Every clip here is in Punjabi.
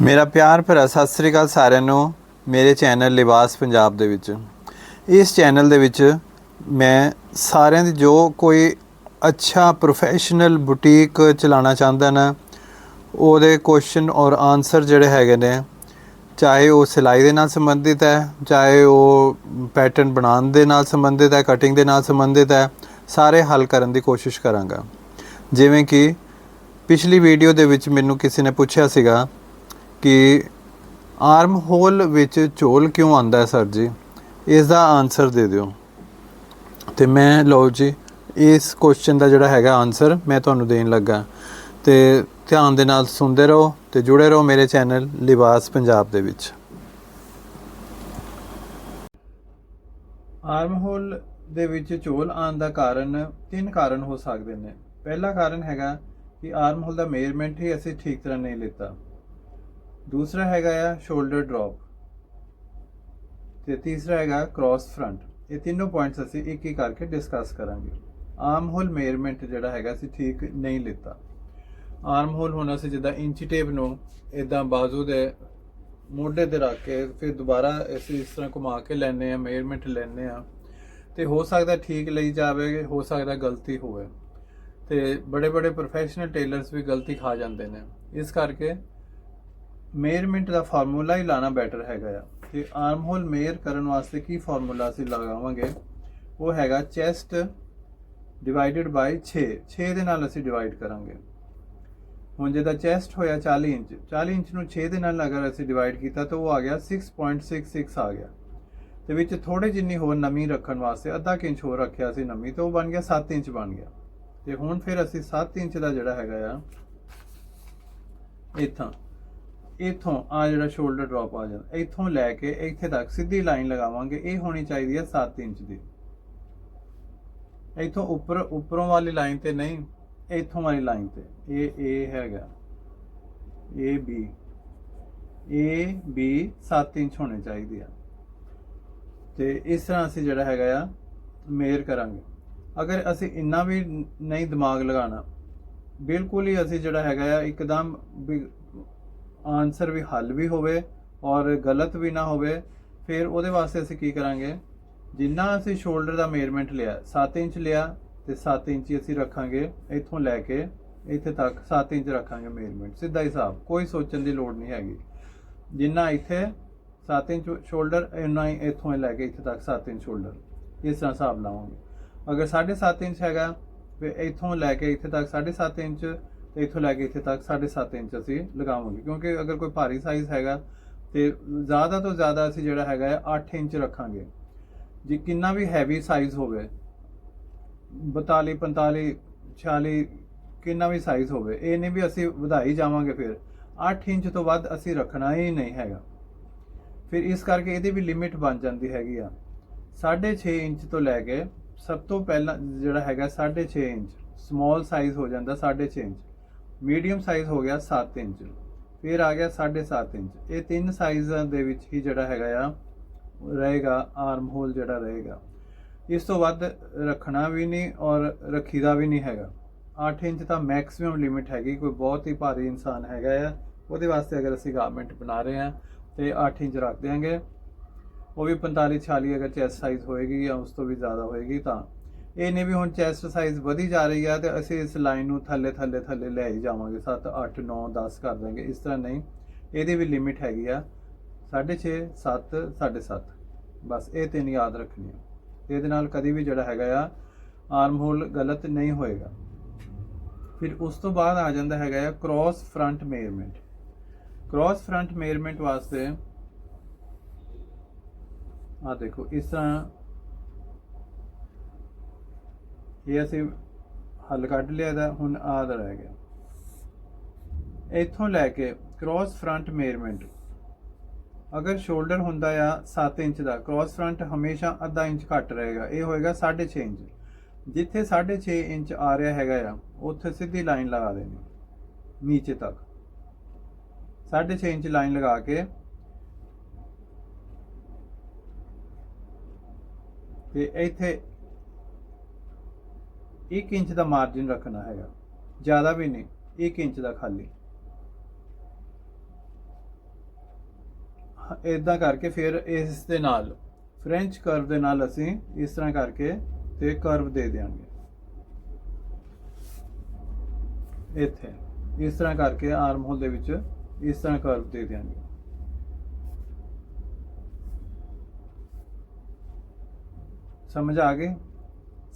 ਮੇਰਾ ਪਿਆਰ ਭਰਾ ਸਤਿ ਸ੍ਰੀ ਅਕਾਲ ਸਾਰਿਆਂ ਨੂੰ ਮੇਰੇ ਚੈਨਲ ਲਿਬਾਸ ਪੰਜਾਬ ਦੇ ਵਿੱਚ। ਇਸ ਚੈਨਲ ਦੇ ਵਿੱਚ ਮੈਂ ਸਾਰਿਆਂ ਦੀ ਜੋ ਕੋਈ ਅੱਛਾ ਪ੍ਰੋਫੈਸ਼ਨਲ ਬੁਟੀਕ ਚਲਾਉਣਾ ਚਾਹੁੰਦਾ ਨਾ, ਉਹਦੇ ਕੁਐਸਚਨ ਔਰ ਆਨਸਰ ਜਿਹੜੇ ਹੈਗੇ ਨੇ, ਚਾਹੇ ਉਹ ਸਿਲਾਈ ਦੇ ਨਾਲ ਸੰਬੰਧਿਤ ਹੈ, ਚਾਹੇ ਉਹ ਪੈਟਰਨ ਬਣਾਉਣ ਦੇ ਨਾਲ ਸੰਬੰਧਿਤ ਹੈ ਕਟਿੰਗ ਦੇ ਨਾਲ ਸੰਬੰਧਿਤ ਹੈ, ਸਾਰੇ ਹੱਲ ਕਰਨ ਦੀ ਕੋਸ਼ਿਸ਼ ਕਰਾਂਗਾ। ਜਿਵੇਂ ਕਿ ਪਿਛਲੀ ਵੀਡੀਓ ਦੇ ਵਿੱਚ ਮੈਨੂੰ ਕਿਸੇ ਨੇ ਪੁੱਛਿਆ ਸੀਗਾ ਕਿ ਆਰਮ ਹੋਲ ਵਿੱਚ ਝੋਲ ਕਿਉਂ ਆਂਦਾ ਹੈ ਸਰ ਜੀ? ਇਸ ਦਾ ਆਨਸਰ ਦੇ ਦਿਓ। ਤੇ ਮੈਂ, ਲਓ ਜੀ, ਇਸ ਕੁਐਸਚਨ ਦਾ ਜਿਹੜਾ ਹੈਗਾ ਆਨਸਰ ਮੈਂ ਤੁਹਾਨੂੰ ਦੇਣ ਲੱਗਾ। ਤੇ ਧਿਆਨ ਦੇ ਨਾਲ ਸੁਣਦੇ ਰਹੋ ਤੇ ਜੁੜੇ ਰਹੋ ਮੇਰੇ ਚੈਨਲ ਲਿਬਾਸ ਪੰਜਾਬ ਦੇ ਵਿੱਚ। ਆਰਮ ਹੋਲ ਦੇ ਵਿੱਚ ਝੋਲ ਆਉਣ ਦਾ ਕਾਰਨ ਤਿੰਨ ਕਾਰਨ ਹੋ ਸਕਦੇ ਨੇ। ਪਹਿਲਾ ਕਾਰਨ ਹੈਗਾ ਕਿ ਆਰਮ ਹੋਲ ਦਾ ਮੇਜ਼ਰਮੈਂਟ ਹੀ ਅਸੀਂ ਠੀਕ ਤਰ੍ਹਾਂ ਨਹੀਂ ਲਿੱਤਾ। ਦੂਸਰਾ ਹੈਗਾ ਆ ਸ਼ੋਲਡਰ ਡ੍ਰੌਪ ਤੇ ਤੀਸਰਾ ਹੈਗਾ ਕ੍ਰਾਸ ਫਰੰਟ ਇਹ ਤਿੰਨੋਂ ਪੁਆਇੰਟਸ ਅਸੀਂ ਇੱਕ ਇੱਕ ਕਰਕੇ ਡਿਸਕਸ ਕਰਾਂਗੇ। ਆਰਮ ਹੋਲ ਮੇਜ਼ਰਮੈਂਟ ਜਿਹੜਾ ਹੈਗਾ ਅਸੀਂ ਠੀਕ ਨਹੀਂ ਲਿੱਤਾ। ਆਰਮ ਹੋਲ ਹੋਣਾ ਸੀ ਜਿੱਦਾਂ ਇੰਚੀ ਟੇਪ ਨੂੰ ਇਦਾਂ ਬਾਜ਼ੂ ਦੇ ਮੋਢੇ ਤੇ ਰੱਖ ਕੇ ਫਿਰ ਦੁਬਾਰਾ ਅਸੀਂ ਇਸ ਤਰ੍ਹਾਂ ਘੁਮਾ ਕੇ ਲੈਣੇ ਆ ਮੇਜ਼ਰਮੈਂਟ ਲੈਣੇ ਆ ਤੇ ਹੋ ਸਕਦਾ ਠੀਕ ਲਈ ਜਾਵੇ, ਹੋ ਸਕਦਾ ਗਲਤੀ ਹੋਵੇ। ਤੇ ਬੜੇ ਬੜੇ ਪ੍ਰੋਫੈਸ਼ਨਲ ਟੇਲਰਸ ਵੀ ਗਲਤੀ ਖਾ ਜਾਂਦੇ ਨੇ। ਇਸ ਕਰਕੇ ਮੇਅਰਮੈਂਟ ਦਾ ਫਾਰਮੂਲਾ ਹੀ ਲਾਣਾ ਬੈਟਰ ਹੈਗਾ ਆ। ਤੇ ਆਰਮ ਹੋਲ ਮੇਅਰ ਕਰਨ ਵਾਸਤੇ ਕੀ ਫਾਰਮੂਲਾ ਅਸੀਂ ਲਗਾਵਾਂਗੇ? ਉਹ ਹੈਗਾ ਚੈਸਟ ਡਿਵਾਈਡਡ ਬਾਈ 6 6 ਦੇ ਨਾਲ ਅਸੀਂ ਡਿਵਾਈਡ ਕਰਾਂਗੇ। ਹੁਣ ਜਿਹਦਾ ਚੈਸਟ ਹੋਇਆ 40 ਇੰਚ 40 ਇੰਚ ਨੂੰ 6 ਦੇ ਨਾਲ ਅਗਰ ਅਸੀਂ ਡਿਵਾਈਡ ਕੀਤਾ ਤਾਂ ਉਹ ਆ ਗਿਆ 6.66 ਆ ਗਿਆ। ਤੇ ਵਿੱਚ ਥੋੜੇ ਜਿੰਨੀ ਹੋਰ ਨਮੀ ਰੱਖਣ ਵਾਸਤੇ ਅੱਧਾ ਕੁ ਇੰਚ ਹੋਰ ਰੱਖਿਆ ਸੀ ਨਮੀ, ਤਾਂ ਉਹ ਬਣ ਗਿਆ 7 ਇੰਚ ਬਣ ਗਿਆ। ਤੇ ਹੁਣ ਫਿਰ ਅਸੀਂ 7 ਇੰਚ ਦਾ ਜਿਹੜਾ ਹੈਗਾ ਆ, ਇੱਥੋਂ ਇੱਥੋਂ ਆ ਜਿਹੜਾ ਸ਼ੋਲਡਰ ਡ੍ਰੌਪ ਆ ਜਾਂਦਾ। ਇੱਥੋਂ ਲੈ ਕੇ ਇੱਥੇ ਤੱਕ ਸਿੱਧੀ ਲਾਈਨ ਲਗਾਵਾਂਗੇ। ਇਹ ਹੋਣੀ ਚਾਹੀਦੀ ਹੈ 7 ਇੰਚ ਦੀ। ਇੱਥੋਂ ਉੱਪਰ, ਉੱਪਰੋਂ ਵਾਲੀ ਲਾਈਨ ਤੇ ਨਹੀਂ, ਇੱਥੋਂ ਵਾਲੀ ਲਾਈਨ ਤੇ। ਇਹ ਇਹ ਹੈਗਾ। ਇਹ ਬੀ ਇਹ ਬੀ 7 ਇੰਚ ਹੋਣੀ ਚਾਹੀਦੀ ਆ। ਤੇ ਇਸ ਤਰ੍ਹਾਂ ਅਸੀਂ ਜਿਹੜਾ ਹੈਗਾ ਆ ਮੇਅਰ ਕਰਾਂਗੇ। ਅਗਰ ਅਸੀਂ ਇੰਨਾ ਵੀ ਨਹੀਂ ਦਿਮਾਗ ਲਗਾਉਣਾ, ਬਿਲਕੁਲ ਹੀ ਅਸੀਂ ਜਿਹੜਾ ਹੈਗਾ ਆ, ਇੱਕਦਮ ਆਨਸਰ ਵੀ ਹੱਲ ਵੀ ਹੋਵੇ ਔਰ ਗਲਤ ਵੀ ਨਾ ਹੋਵੇ, ਫਿਰ ਉਹਦੇ ਵਾਸਤੇ ਅਸੀਂ ਕੀ ਕਰਾਂਗੇ? ਜਿੰਨਾ ਅਸੀਂ ਸ਼ੋਲਡਰ ਦਾ ਮੇਜ਼ਰਮੈਂਟ ਲਿਆ 7 ਇੰਚ ਲਿਆ ਤੇ 7 ਇੰਚ ਹੀ ਅਸੀਂ ਰੱਖਾਂਗੇ ਇੱਥੋਂ ਲੈ ਕੇ, ਇੱਥੇ ਤੱਕ 7 ਇੰਚ ਰੱਖਾਂਗੇ ਮੇਜ਼ਰਮੈਂਟ ਸਿੱਧਾ ਹਿਸਾਬ, ਕੋਈ ਸੋਚਣ ਦੀ ਲੋੜ ਨਹੀਂ ਹੈਗੀ। ਜਿੰਨਾ ਇੱਥੇ 7 ਇੰਚ ਸ਼ੋਲਡਰ ਇੰਨਾ ਹੀ ਇੱਥੋਂ ਲੈ ਕੇ ਇੱਥੇ ਤੱਕ 7 ਇੰਚ ਸ਼ੋਲਡਰ ਇਸ ਤਰ੍ਹਾਂ ਹਿਸਾਬ ਲਾਵਾਂਗੇ। ਅਗਰ 7.5 ਇੰਚ ਹੈਗਾ, ਫਿਰ ਇੱਥੋਂ ਲੈ ਕੇ ਇੱਥੇ ਤੱਕ 7.5 ਇੰਚ ਤੇ ਇੱਥੋਂ ਲੈ ਕੇ ਇੱਥੇ ਤੱਕ 7.5 ਇੰਚ ਅਸੀਂ ਲਗਾਵਾਂਗੇ। ਕਿਉਂਕਿ ਅਗਰ ਕੋਈ ਭਾਰੀ ਸਾਈਜ਼ ਹੈਗਾ ਤੇ ਜ਼ਿਆਦਾ ਤੋਂ ਜ਼ਿਆਦਾ ਅਸੀਂ ਜਿਹੜਾ ਹੈਗਾ ਹੈ 8 ਇੰਚ ਰੱਖਾਂਗੇ। ਜੇ ਕਿੰਨਾ ਵੀ ਹੈਵੀ ਸਾਈਜ਼ ਹੋਵੇ 42 45 46 ਕਿੰਨਾ ਵੀ ਸਾਈਜ਼ ਹੋਵੇ ਇਹ ਨਹੀਂ ਵੀ ਅਸੀਂ ਵਧਾਈ ਜਾਵਾਂਗੇ ਫਿਰ। 8 ਇੰਚ ਤੋਂ ਵੱਧ ਅਸੀਂ ਰੱਖਣਾ ਹੀ ਨਹੀਂ ਹੈਗਾ। ਫਿਰ ਇਸ ਕਰਕੇ ਇਹਦੀ ਵੀ ਲਿਮਿਟ ਬਣ ਜਾਂਦੀ ਹੈਗੀ ਆ। 6.5 ਇੰਚ ਤੋਂ ਲੈ ਕੇ ਸਭ ਤੋਂ ਪਹਿਲਾਂ ਜਿਹੜਾ ਹੈਗਾ 6.5 ਇੰਚ ਸਮਾਲ ਸਾਈਜ਼ ਹੋ ਜਾਂਦਾ 6.5 ਇੰਚ। ਮੀਡੀਅਮ ਸਾਈਜ਼ ਹੋ ਗਿਆ 7 ਇੰਚ। ਫਿਰ ਆ ਗਿਆ 7.5 ਇੰਚ। ਇਹ ਤਿੰਨ ਸਾਈਜ਼ਾਂ ਦੇ ਵਿੱਚ ਹੀ ਜਿਹੜਾ ਹੈਗਾ ਆ, ਰਹੇਗਾ ਆਰਮ ਹੋਲ ਜਿਹੜਾ ਰਹੇਗਾ। ਇਸ ਤੋਂ ਵੱਧ ਰੱਖਣਾ ਵੀ ਨਹੀਂ ਔਰ ਰੱਖੀਦਾ ਵੀ ਨਹੀਂ ਹੈਗਾ। 8 ਇੰਚ ਤਾਂ ਮੈਕਸਿਮਮ ਲਿਮਿਟ ਹੈਗੀ, ਕੋਈ ਬਹੁਤ ਹੀ ਭਾਰੀ ਇਨਸਾਨ ਹੈਗਾ ਆ। ਉਹਦੇ ਵਾਸਤੇ ਅਗਰ ਅਸੀਂ ਗਾਰਮੈਂਟ ਬਣਾ ਰਹੇ ਹਾਂ ਤੇ 8 ਇੰਚ ਰੱਖ ਦਿਆਂਗੇ। ਉਹ ਵੀ 45 46 ਅਗਰ ਚੈਸਟ ਸਾਈਜ਼ ਹੋਏਗੀ ਜਾਂ ਉਸ ਤੋਂ ਵੀ ਜ਼ਿਆਦਾ ਹੋਏਗੀ ਤਾਂ ਇਹ ਨਹੀਂ ਵੀ ਹੁਣ ਚੈਸਟ ਸਾਈਜ਼ ਵਧੀ ਜਾ ਰਹੀ ਆ ਤੇ ਅਸੀਂ ਇਸ ਲਾਈਨ ਨੂੰ ਥੱਲੇ ਥੱਲੇ ਥੱਲੇ ਲੈ ਹੀ ਜਾਵਾਂਗੇ। 7 8 9 10 ਕਰ ਦਾਂਗੇ। ਇਸ ਤਰ੍ਹਾਂ ਨਹੀਂ, ਇਹਦੀ ਵੀ ਲਿਮਿਟ ਹੈਗੀ ਆ 6.5 7 7.5 ਬਸ ਇਹ ਤਿੰਨ ਯਾਦ ਰੱਖਣੀ ਆ। ਇਹਦੇ ਨਾਲ ਕਦੀ ਵੀ ਜਿਹੜਾ ਹੈਗਾ ਆ ਆਰਮ ਹੋਲ ਗਲਤ ਨਹੀਂ ਹੋਏਗਾ। ਫਿਰ ਉਸ ਤੋਂ ਬਾਅਦ ਆ ਜਾਂਦਾ ਹੈਗਾ ਆ cross front measurement cross front measurement ਵਾਸਤੇ ਆ ਦੇਖੋ, ਇਸ ਤਰ੍ਹਾਂ ਇਹ ਅਸੀਂ ਹੱਲ ਕੱਢ ਲਿਆ ਦਾ ਹੁਣ ਆਦ ਰਹਿ ਗਿਆ। ਇੱਥੋਂ ਲੈ ਕੇ ਕ੍ਰਾਸ ਫਰੰਟ ਮੇਅਰਮੈਂਟ ਅਗਰ ਸ਼ੋਲਡਰ ਹੁੰਦਾ ਆ 7 ਇੰਚ ਦਾ ਕ੍ਰਾਸ ਫਰੰਟ ਹਮੇਸ਼ਾ ਅੱਧਾ ਇੰਚ ਘੱਟ ਰਹੇਗਾ, ਇਹ ਹੋਏਗਾ 6.5 ਇੰਚ। ਜਿੱਥੇ 6.5 ਇੰਚ ਆ ਰਿਹਾ ਹੈਗਾ ਆ, ਉੱਥੇ ਸਿੱਧੀ ਲਾਈਨ ਲਗਾ ਦੇਣੀ, ਨੀਚੇ ਤੱਕ। 6.5 ਇੰਚ ਲਾਈਨ ਲਗਾ ਕੇ ਤੇ ਇੱਥੇ 1 ਇੰਚ ਦਾ ਮਾਰਜਨ ਰੱਖਣਾ ਹੈਗਾ। ਜ਼ਿਆਦਾ ਵੀ ਨਹੀਂ 1 ਇੰਚ ਦਾ ਖਾਲੀ। ਇਦਾਂ ਕਰਕੇ ਫਿਰ ਇਸ ਦੇ ਨਾਲ ਫ੍ਰੈਂਚ ਕਰਵ ਦੇ ਨਾਲ ਅਸੀਂ ਇਸ ਤਰ੍ਹਾਂ ਕਰਕੇ ਤੇ ਕਰਵ ਦੇ ਦਿਆਂਗੇ। ਇੱਥੇ, ਇਸ ਤਰ੍ਹਾਂ ਕਰਕੇ ਆਰਮ ਹੋਲ ਦੇ ਵਿੱਚ ਇਸ ਤਰ੍ਹਾਂ ਕਰਵ ਦੇ ਦਿਆਂਗੇ। ਸਮਝ ਆ ਗਏ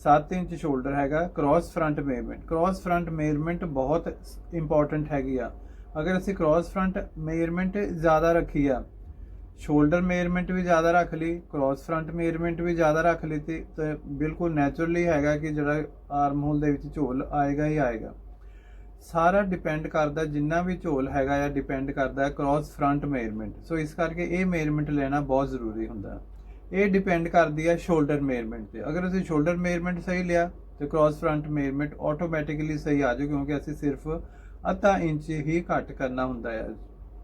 7 ਇੰਚ ਸ਼ੋਲਡਰ ਹੈਗਾ cross front measurement cross front measurement ਬਹੁਤ ਇੰਪੋਰਟੈਂਟ ਹੈਗੀ ਆ। ਅਗਰ ਅਸੀਂ ਕ੍ਰਾਸ ਫਰੰਟ ਮੇਅਰਮੈਂਟ ਜ਼ਿਆਦਾ ਰੱਖੀ ਆ, ਸ਼ੋਲਡਰ ਮੇਅਰਮੈਂਟ ਵੀ ਜ਼ਿਆਦਾ ਰੱਖ ਲਈ ਕ੍ਰਾਸ ਫਰੰਟ ਮੇਅਰਮੈਂਟ ਵੀ ਜ਼ਿਆਦਾ ਰੱਖ ਲਈ ਤੇ ਬਿਲਕੁਲ ਨੈਚੁਰਲੀ ਹੈਗਾ ਕਿ ਜਿਹੜਾ ਆਰਮ ਹੋਲ ਦੇ ਵਿੱਚ ਝੋਲ ਆਏਗਾ ਹੀ ਆਏਗਾ। ਸਾਰਾ ਡਿਪੈਂਡ ਕਰਦਾ, ਜਿੰਨਾ ਵੀ ਝੋਲ ਹੈਗਾ ਆ ਡਿਪੈਂਡ ਕਰਦਾ ਕ੍ਰਾਸ ਫਰੰਟ ਮੇਅਰਮੈਂਟ ਸੋ ਇਸ ਕਰਕੇ ਇਹ ਮੇਅਰਮੈਂਟ ਲੈਣਾ ਬਹੁਤ ਜ਼ਰੂਰੀ ਹੁੰਦਾ। ਇਹ ਡਿਪੈਂਡ ਕਰਦੀ ਹੈ ਸ਼ੋਲਡਰ ਮੇਅਰਮੈਂਟ ਤੇ। ਅਗਰ ਅਸੀਂ ਸ਼ੋਲਡਰ ਮੇਅਰਮੈਂਟ ਸਹੀ ਲਿਆ ਤੇ ਕ੍ਰਾਸ ਫਰੰਟ ਮੇਅਰਮੈਂਟ ਆਟੋਮੈਟਿਕਲੀ ਸਹੀ ਆ ਜਾਊ, ਕਿਉਂਕਿ ਅਸੀਂ ਸਿਰਫ ਅੱਧਾ ਇੰਚ ਹੀ ਘੱਟ ਕਰਨਾ ਹੁੰਦਾ ਹੈ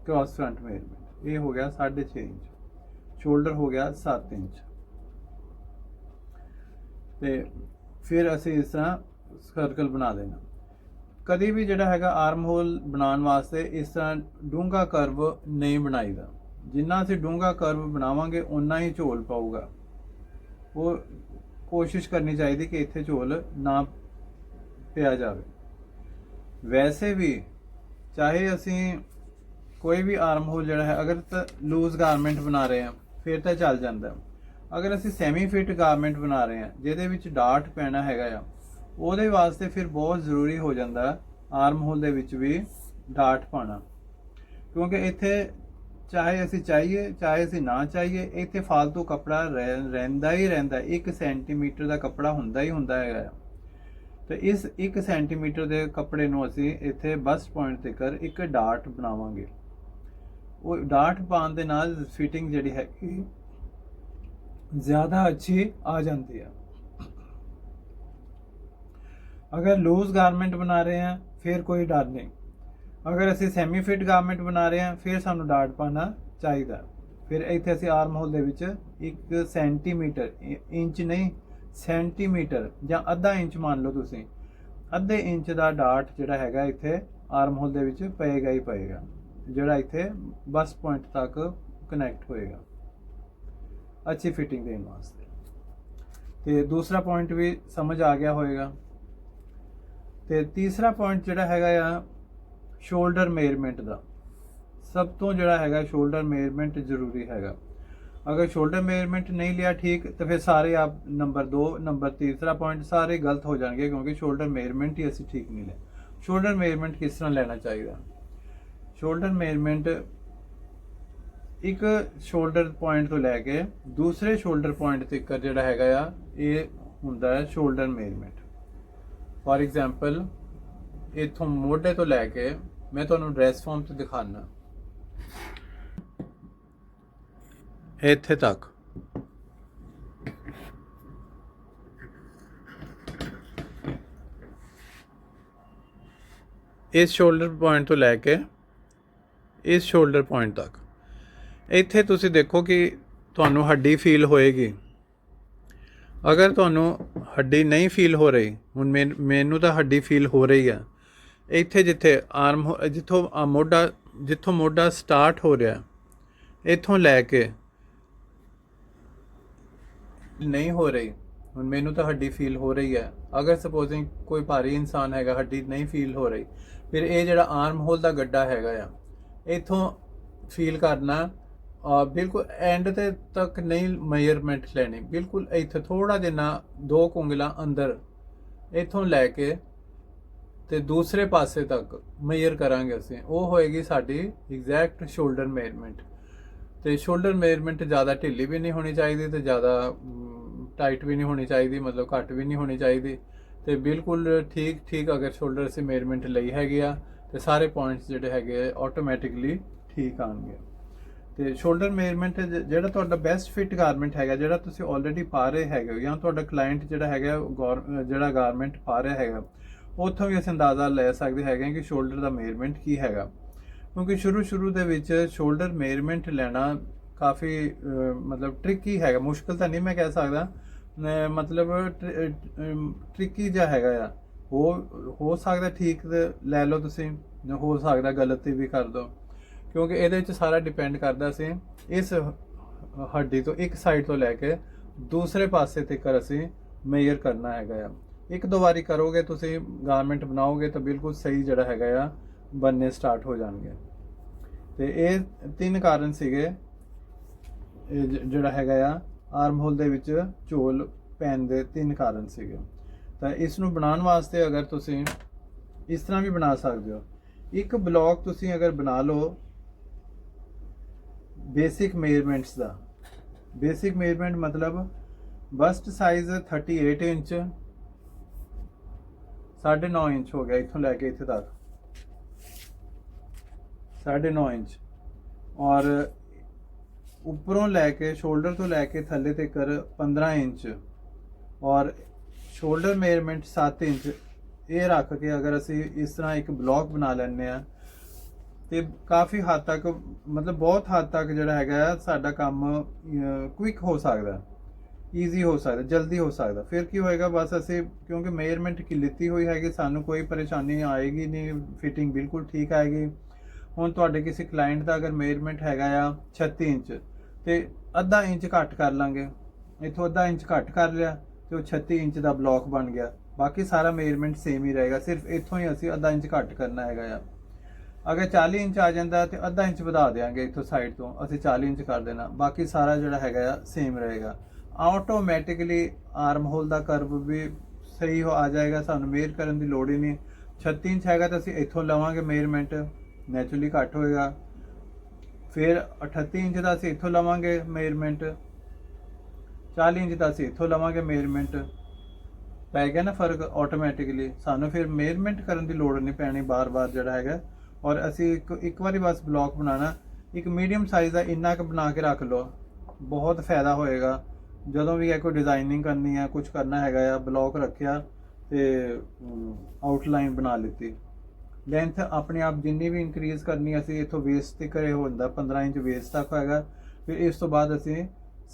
ਕ੍ਰਾਸ ਫਰੰਟ ਮੇਅਰਮੈਂਟ ਇਹ ਹੋ ਗਿਆ 6.5 ਇੰਚ। ਸ਼ੋਲਡਰ ਹੋ ਗਿਆ 7 ਇੰਚ। ਤੇ ਫਿਰ ਅਸੀਂ ਇਸ ਤਰ੍ਹਾਂ ਸਰਕਲ ਬਣਾ ਦੇਣਾ ਕਦੇ ਵੀ ਜਿਹੜਾ ਹੈਗਾ ਆਰਮ ਹੋਲ ਬਣਾਉਣ ਵਾਸਤੇ ਇਸ ਤਰ੍ਹਾਂ ਡੂੰਘਾ ਕਰਵ ਨਹੀਂ ਬਣਾਈਦਾ। ਜਿੰਨਾ ਅਸੀਂ ਡੂੰਘਾ ਕਰਵ ਬਣਾਵਾਂਗੇ ਉਨਾ ਹੀ ਝੋਲ ਪਾਊਗਾ। ਉਹ ਕੋਸ਼ਿਸ਼ ਕਰਨੀ ਚਾਹੀਦੀ ਕਿ ਇੱਥੇ ਝੋਲ ਨਾ ਪਿਆ ਜਾਵੇ। ਵੈਸੇ ਵੀ ਚਾਹੇ ਅਸੀਂ ਕੋਈ ਵੀ ਆਰਮ ਹੋਲ ਜਿਹੜਾ ਹੈ, ਅਗਰ ਤਾਂ ਲੂਜ਼ ਗਾਰਮੈਂਟ ਬਣਾ ਰਹੇ ਹਾਂ, ਫਿਰ ਤਾਂ ਚੱਲ ਜਾਂਦਾ ਅਗਰ ਅਸੀਂ ਸੈਮੀ ਫਿਟ ਗਾਰਮੈਂਟ ਬਣਾ ਰਹੇ ਹਾਂ, ਜਿਹਦੇ ਵਿੱਚ ਡਾਟ ਪੈਣਾ ਹੈਗਾ ਆ, ਉਹਦੇ ਵਾਸਤੇ ਫਿਰ ਬਹੁਤ ਜ਼ਰੂਰੀ ਹੋ ਜਾਂਦਾ ਆਰਮ ਹੋਲ ਦੇ ਵਿੱਚ ਵੀ ਡਾਟ ਪਾਣਾ ਕਿਉਂਕਿ ਇੱਥੇ ਚਾਹੇ ਅਸੀਂ ਚਾਹੀਏ, ਚਾਹੇ ਅਸੀਂ ਨਾ ਚਾਹੀਏ, ਇੱਥੇ ਫालतू ਕਪੜਾ ਰਹਿੰਦਾ ਹੀ ਰਹਿੰਦਾ 1 ਸੈਂਟੀਮੀਟਰ ਦਾ ਕਪੜਾ ਹੁੰਦਾ ਹੀ ਹੁੰਦਾ ਹੈਗਾ ਤੇ ਇਸ 1 ਸੈਂਟੀਮੀਟਰ ਦੇ ਕੱਪੜੇ ਨੂੰ ਅਸੀਂ ਇੱਥੇ ਬਸਟ ਪੁਆਇੰਟ ਤੇ ਕਰ ਇੱਕ ਡਾਟ ਬਣਾਵਾਂਗੇ। ਉਹ ਡਾਟ ਪਾਉਣ ਦੇ ਨਾਲ ਫਿਟਿੰਗ ਜਿਹੜੀ ਹੈ ਜ਼ਿਆਦਾ ਅੱਛੀ ਆ ਜਾਂਦੀ ਹੈ ਅਗਰ ਲੂਜ਼ ਗਾਰਮੈਂਟ ਬਣਾ ਰਹੇ ਹਾਂ ਫਿਰ ਕੋਈ ਡਰ ਨਹੀਂ। ਅਗਰ ਅਸੀਂ ਸੈਮੀ ਫਿਟ ਗਾਰਮੈਂਟ ਬਣਾ ਰਹੇ ਹਾਂ, ਫਿਰ ਸਾਨੂੰ ਡਾਟ ਪਾਣਾ ਚਾਹੀਦਾ। ਫਿਰ ਇੱਥੇ ਅਸੀਂ ਆਰਮ ਹੋਲ ਦੇ ਵਿੱਚ 1 ਸੈਂਟੀਮੀਟਰ ਇੰਚ ਨਹੀਂ, ਸੈਂਟੀਮੀਟਰ ਜਾਂ ਅੱਧਾ ਇੰਚ ਮੰਨ ਲਓ ਤੁਸੀਂ। ਅੱਧੇ ਇੰਚ ਦਾ ਡਾਟ ਜਿਹੜਾ ਹੈਗਾ ਇੱਥੇ ਆਰਮ ਹੋਲ ਦੇ ਵਿੱਚ ਪਏਗਾ ਹੀ ਪਏਗਾ, ਜਿਹੜਾ ਇੱਥੇ ਬਸ ਪੁਆਇੰਟ ਤੱਕ ਕਨੈਕਟ ਹੋਏਗਾ। ਅੱਛੀ ਫਿਟਿੰਗ ਦੇਣ ਵਾਸਤੇ। ਤੇ ਦੂਸਰਾ ਪੁਆਇੰਟ ਵੀ ਸਮਝ ਆ ਗਿਆ ਹੋਏਗਾ। ਤੇ ਤੀਸਰਾ ਪੁਆਇੰਟ ਜਿਹੜਾ ਹੈਗਾ ਆ ਸ਼ੋਲਡਰ ਮੇਅਰਮੈਂਟ ਦਾ। ਸਭ ਤੋਂ ਜਿਹੜਾ ਹੈਗਾ ਸ਼ੋਲਡਰ ਮੇਅਰਮੈਂਟ ਜ਼ਰੂਰੀ ਹੈਗਾ। ਅਗਰ ਸ਼ੋਲਡਰ ਮੇਜਰਮੈਂਟ ਨਹੀਂ ਲਿਆ ਠੀਕ, ਤਾਂ ਫਿਰ ਸਾਰੇ ਆਪ ਨੰਬਰ 2 ਨੰਬਰ ਤੀਸਰਾ ਪੁਆਇੰਟ ਸਾਰੇ ਗਲਤ ਹੋ ਜਾਣਗੇ ਕਿਉਂਕਿ ਸ਼ੋਲਡਰ ਮੇਜਰਮੈਂਟ ਹੀ ਅਸੀਂ ਠੀਕ ਨਹੀਂ ਲਿਆ। ਸ਼ੋਲਡਰ ਮੇਅਰਮੈਂਟ ਕਿਸ ਤਰ੍ਹਾਂ ਲੈਣਾ ਚਾਹੀਦਾ? ਸ਼ੋਲਡਰ ਮੇਅਰਮੈਂਟ ਇੱਕ ਸ਼ੋਲਡਰ ਪੁਆਇੰਟ ਤੋਂ ਲੈ ਕੇ ਦੂਸਰੇ ਸ਼ੋਲਡਰ ਪੁਆਇੰਟ ਤੱਕ ਜਿਹੜਾ ਹੈਗਾ ਆ, ਇਹ ਹੁੰਦਾ ਹੈ ਸ਼ੋਲਡਰ ਮੇਅਰਮੈਂਟ ਫੋਰ ਐਗਜ਼ਾਮਪਲ ਇਥੋਂ ਮੋਢੇ ਤੋਂ ਲੈ ਕੇ ਮੈਂ ਤੁਹਾਨੂੰ ਡਰੈਸ ਫਾਰਮ ਤੇ ਦਿਖਾਣਾ ਇੱਥੇ ਤੱਕ। ਇਸ ਸ਼ੋਲਡਰ ਪੁਆਇੰਟ ਤੋਂ ਲੈ ਕੇ ਇਸ ਸ਼ੋਲਡਰ ਪੁਆਇੰਟ ਤੱਕ। ਇੱਥੇ ਤੁਸੀਂ ਦੇਖੋ ਕਿ ਤੁਹਾਨੂੰ ਹੱਡੀ ਫੀਲ ਹੋਏਗੀ। ਅਗਰ ਤੁਹਾਨੂੰ ਹੱਡੀ ਨਹੀਂ ਫੀਲ ਹੋ ਰਹੀ, ਹੁਣ ਮੈਨ- ਮੈਨੂੰ ਤਾਂ ਹੱਡੀ ਫੀਲ ਹੋ ਰਹੀ ਆ। ਇੱਥੇ ਜਿੱਥੇ ਆਰਮ ਹੋ- ਜਿੱਥੋਂ ਮੋਢਾ ਜਿੱਥੋਂ ਮੋਢਾ ਸਟਾਰਟ ਹੋ ਰਿਹਾ, ਇੱਥੋਂ ਲੈ ਕੇ ਨਹੀਂ ਹੋ ਰਹੀ। ਹੁਣ ਮੈਨੂੰ ਤਾਂ ਹੱਡੀ ਫੀਲ ਹੋ ਰਹੀ ਹੈ। ਅਗਰ ਸਪੋਜ਼ਿੰਗ ਕੋਈ ਭਾਰੀ ਇਨਸਾਨ ਹੈਗਾ, ਹੱਡੀ ਨਹੀਂ ਫੀਲ ਹੋ ਰਹੀ, ਫਿਰ ਇਹ ਜਿਹੜਾ ਆਰਮ ਹੋਲ ਦਾ ਗੱਡਾ ਹੈਗਾ ਆ, ਇੱਥੋਂ ਫੀਲ ਕਰਨਾ ਬਿਲਕੁਲ ਐਂਡ ਤੇ ਤੱਕ ਨਹੀਂ ਮੈਜ਼ਰਮੈਂਟ ਲੈਣੀ। ਬਿਲਕੁਲ ਇੱਥੇ ਥੋੜਾ ਜਿਹਾ ਦੋ ਕੁੰਗਲਾਂ ਅੰਦਰ, ਇੱਥੋਂ ਲੈ ਕੇ ਤੇ ਦੂਸਰੇ ਪਾਸੇ ਤੱਕ ਮੇਜਰ ਕਰਾਂਗੇ ਅਸੀਂ। ਉਹ ਹੋਏਗੀ ਸਾਡੀ ਐਗਜ਼ੈਕਟ ਸ਼ੋਲਡਰ ਮੇਅਰਮੈਂਟ ਤੇ ਸ਼ੋਲਡਰ ਮੇਜਰਮੈਂਟ ਜ਼ਿਆਦਾ ਢਿੱਲੀ ਵੀ ਨਹੀਂ ਹੋਣੀ ਚਾਹੀਦੀ ਤੇ ਜ਼ਿਆਦਾ ਟਾਈਟ ਵੀ ਨਹੀਂ ਹੋਣੀ ਚਾਹੀਦੀ, ਮਤਲਬ ਘੱਟ ਵੀ ਨਹੀਂ ਹੋਣੀ ਚਾਹੀਦੀ। ਤੇ ਬਿਲਕੁਲ ਠੀਕ ਠੀਕ ਅਗਰ ਸ਼ੋਲਡਰ ਅਸੀਂ ਮੇਜਰਮੈਂਟ ਲਈ ਹੈਗੇ ਆ, ਤੇ ਸਾਰੇ ਪੁਆਇੰਟਸ ਜਿਹੜੇ ਹੈਗੇ ਆਟੋਮੈਟਿਕਲੀ ਠੀਕ ਆਣਗੇ ਤੇ ਸ਼ੋਲਡਰ ਮੇਜਰਮੈਂਟ ਜਿਹੜਾ ਤੁਹਾਡਾ ਬੈਸਟ ਫਿਟ ਗਾਰਮੈਂਟ ਹੈਗਾ, ਜਿਹੜਾ ਤੁਸੀਂ ਆਲਰੇਡੀ ਪਾ ਰਹੇ ਹੈਗੇ ਹੋ, ਜਾਂ ਤੁਹਾਡਾ ਕਲਾਇੰਟ ਜਿਹੜਾ ਹੈਗਾ, ਗੌਰ- ਜਿਹੜਾ ਗਾਰਮੈਂਟ ਪਾ ਰਿਹਾ ਹੈਗਾ ਉੱਥੋਂ ਵੀ ਅਸੀਂ ਅੰਦਾਜ਼ਾ ਲੈ ਸਕਦੇ ਹੈਗੇ ਹਾਂ ਕਿ ਸ਼ੋਲਡਰ ਦਾ ਮੇਜਰਮੈਂਟ ਕੀ ਹੈਗਾ। ਕਿਉਂਕਿ ਸ਼ੁਰੂ ਸ਼ੁਰੂ ਦੇ ਵਿੱਚ ਸ਼ੋਲਡਰ ਮੇਜਰਮੈਂਟ ਲੈਣਾ ਕਾਫੀ ਮਤਲਬ ਟ੍ਰਿਕੀ ਹੈਗਾ। ਮੁਸ਼ਕਲ ਤਾਂ ਨਹੀਂ ਮੈਂ ਕਹਿ ਸਕਦਾ। ਅਹ, ਮਤਲਬ ਟ੍ਰਿਕੀ ਜਿਹਾ ਹੈਗਾ ਆ। ਹੋ ਹੋ ਸਕਦਾ ਠੀਕ ਲੈ ਲਓ ਤੁਸੀਂ ਜਾਂ ਹੋ ਸਕਦਾ ਗਲਤੀ ਵੀ ਕਰ ਦਿਓ। ਕਿਉਂਕਿ ਇਹਦੇ ਵਿੱਚ ਸਾਰਾ ਡਿਪੈਂਡ ਕਰਦਾ ਸੀ ਇਸ ਹੱਡੀ ਤੋਂ ਇੱਕ ਸਾਈਡ ਤੋਂ ਲੈ ਕੇ ਦੂਸਰੇ ਪਾਸੇ ਤੱਕ ਅਸੀਂ ਮੇਜਰ ਕਰਨਾ ਹੈਗਾ ਆ। ਇੱਕ ਦੋ ਵਾਰੀ ਕਰੋਗੇ, ਤੁਸੀਂ ਗਾਰਮੈਂਟ ਬਣਾਓਗੇ ਤਾਂ ਬਿਲਕੁਲ ਸਹੀ ਜਿਹੜਾ ਹੈਗਾ ਆ ਬੰਨੇ ਸਟਾਰਟ ਹੋ ਜਾਣਗੇ। ਤੇ ਇਹ ਤਿੰਨ ਕਾਰਨ ਸੀਗੇ, ਇਹ ਜਿਹੜਾ ਹੈਗਾ ਆ ਆਰਮ ਹੋਲ ਦੇ ਵਿੱਚ ਝੋਲ ਪੈਣ ਦੇ ਤਿੰਨ ਕਾਰਨ ਸੀਗੇ। ਤਾਂ ਇਸ ਨੂੰ ਬਣਾਉਣ ਵਾਸਤੇ ਅਗਰ ਤੁਸੀਂ ਇਸ ਤਰ੍ਹਾਂ ਵੀ ਬਣਾ ਸਕਦੇ ਹੋ। ਇੱਕ ਬਲੌਕ ਤੁਸੀਂ ਅਗਰ ਬਣਾ ਲਓ ਬੇਸਿਕ ਮੇਜਰਮੈਂਟਸ ਦਾ। ਬੇਸਿਕ ਮੇਜਰਮੈਂਟ ਮਤਲਬ ਬਸਟ ਸਾਈਜ਼ 38 ਇੰਚ 9.5 ਇੰਚ ਹੋ ਗਿਆ, ਇੱਥੋਂ ਲੈ ਕੇ ਇੱਥੇ ਤੱਕ। 9.5 ਇੰਚ। ਔਰ ਉੱਪਰੋਂ ਲੈ ਕੇ, ਸ਼ੋਲਡਰ ਤੋਂ ਲੈ ਕੇ ਥੱਲੇ ਤੱਕ 15 ਇੰਚ। ਔਰ ਸ਼ੋਲਡਰ ਮੇਜਰਮੈਂਟ 7 ਇੰਚ। ਇਹ ਰੱਖ ਕੇ ਅਗਰ ਅਸੀਂ ਇਸ ਤਰ੍ਹਾਂ ਇੱਕ ਬਲੌਕ ਬਣਾ ਲੈਂਦੇ ਆ ਤੇ ਕਾਫੀ ਹੱਦ ਤੱਕ, ਮਤਲਬ ਬਹੁਤ ਹੱਦ ਤੱਕ ਜਿਹੜਾ ਹੈਗਾ, ਸਾਡਾ ਕੰਮ ਕੁਇਕ ਹੋ ਸਕਦਾ। ਈਜ਼ੀ ਹੋ ਸਕਦਾ, ਜਲਦੀ ਹੋ ਸਕਦਾ। ਫਿਰ ਕੀ ਹੋਏਗਾ, ਬਸ ਅਸੀਂ, ਕਿਉਂਕਿ ਮੇਜਰਮੈਂਟ ਕੀ ਲਿੱਤੀ ਹੋਈ ਹੈਗੀ, ਸਾਨੂੰ ਕੋਈ ਪਰੇਸ਼ਾਨੀ ਆਏਗੀ ਨਹੀਂ ਫਿਟਿੰਗ ਬਿਲਕੁਲ ਠੀਕ ਆਏਗੀ। ਹੁਣ ਤੁਹਾਡੇ ਕਿਸੇ ਕਲਾਇੰਟ ਦਾ ਅਗਰ ਮੇਜਰਮੈਂਟ ਹੈਗਾ ਆ 36 ਇੰਚ, ਤੇ ਅੱਧਾ ਇੰਚ ਘੱਟ ਕਰ ਲਾਂਗੇ। ਇੱਥੋਂ ਅੱਧਾ ਇੰਚ ਘੱਟ ਕਰ ਲਿਆ, ਤੇ ਉਹ 36 ਇੰਚ ਦਾ ਬਲੌਕ ਬਣ ਗਿਆ। ਬਾਕੀ ਸਾਰਾ ਮੇਜਰਮੈਂਟ ਸੇਮ ਹੀ ਰਹੇਗਾ, ਸਿਰਫ ਇੱਥੋਂ ਹੀ ਅਸੀਂ ਅੱਧਾ ਇੰਚ ਘੱਟ ਕਰਨਾ ਹੈਗਾ ਆ। ਅਗਰ 40 ਇੰਚ ਆ ਜਾਂਦਾ ਤੇ ਅੱਧਾ ਇੰਚ ਵਧਾ ਦੇਾਂਗੇ ਇੱਥੋਂ ਸਾਈਡ ਤੋਂ, ਅਸੀਂ 40 ਇੰਚ ਕਰ ਦੇਣਾ। ਬਾਕੀ ਸਾਰਾ ਜਿਹੜਾ ਹੈਗਾ ਆ ਸੇਮ ਰਹੇਗਾ। ਆਟੋਮੈਟਿਕਲੀ ਆਰਮ ਹੋਲ ਦਾ ਕਰਵ ਵੀ ਸਹੀ ਹੋ ਆ ਜਾਏਗਾ, ਸਾਨੂੰ ਮੇਅਰ ਕਰਨ ਦੀ ਲੋੜ ਹੀ ਨਹੀਂ। 36 ਇੰਚ ਹੈਗਾ ਤਾਂ ਅਸੀਂ ਇੱਥੋਂ ਲਵਾਂਗੇ ਮੇਅਰਮੈਂਟ ਨੈਚੁਰਲੀ ਘੱਟ ਹੋਏਗਾ। ਫਿਰ 38 ਇੰਚ ਦਾ ਅਸੀਂ ਇੱਥੋਂ ਲਵਾਂਗੇ ਮੇਅਰਮੈਂਟ 40 ਇੰਚ ਦਾ ਅਸੀਂ ਇੱਥੋਂ ਲਵਾਂਗੇ ਮੇਅਰਮੈਂਟ ਪੈ ਗਿਆ ਨਾ ਫ਼ਰਕ ਆਟੋਮੈਟਿਕਲੀ ਸਾਨੂੰ ਫਿਰ ਮੇਅਰਮੈਂਟ ਕਰਨ ਦੀ ਲੋੜ ਨਹੀਂ ਪੈਣੀ ਬਾਰ-ਬਾਰ ਜਿਹੜਾ ਹੈਗਾ। ਔਰ ਅਸੀਂ ਇੱਕ ਇੱਕ ਵਾਰੀ ਬਸ ਬਲੌਕ ਬਣਾਉਣਾ। ਇੱਕ ਮੀਡੀਅਮ ਸਾਈਜ਼ ਦਾ ਇੰਨਾ ਕੁ ਬਣਾ ਕੇ ਰੱਖ ਲਓ। ਬਹੁਤ ਫਾਇਦਾ ਹੋਏਗਾ। ਜਦੋਂ ਵੀ ਇਹ ਕੋਈ ਡਿਜ਼ਾਈਨਿੰਗ ਕਰਨੀ ਹੈ ਕੁਝ ਕਰਨਾ ਹੈਗਾ ਆ ਬਲੌਕ ਰੱਖਿਆ ਤੇ ਆਊਟਲਾਈਨ ਬਣਾ ਲਿੱਤੀ। ਲੈਂਥ ਆਪਣੇ ਆਪ ਜਿੰਨੀ ਵੀ ਇਨਕਰੀਜ਼ ਕਰਨੀ ਅਸੀਂ ਇਥੋਂ ਵੇਸਟ ਤੇ ਕਰੇ ਹੁੰਦਾ 15 ਇੰਚ ਵੇਸਟ ਤੱਕ ਹੈਗਾ। ਫਿਰ ਇਸ ਤੋਂ ਬਾਅਦ ਅਸੀਂ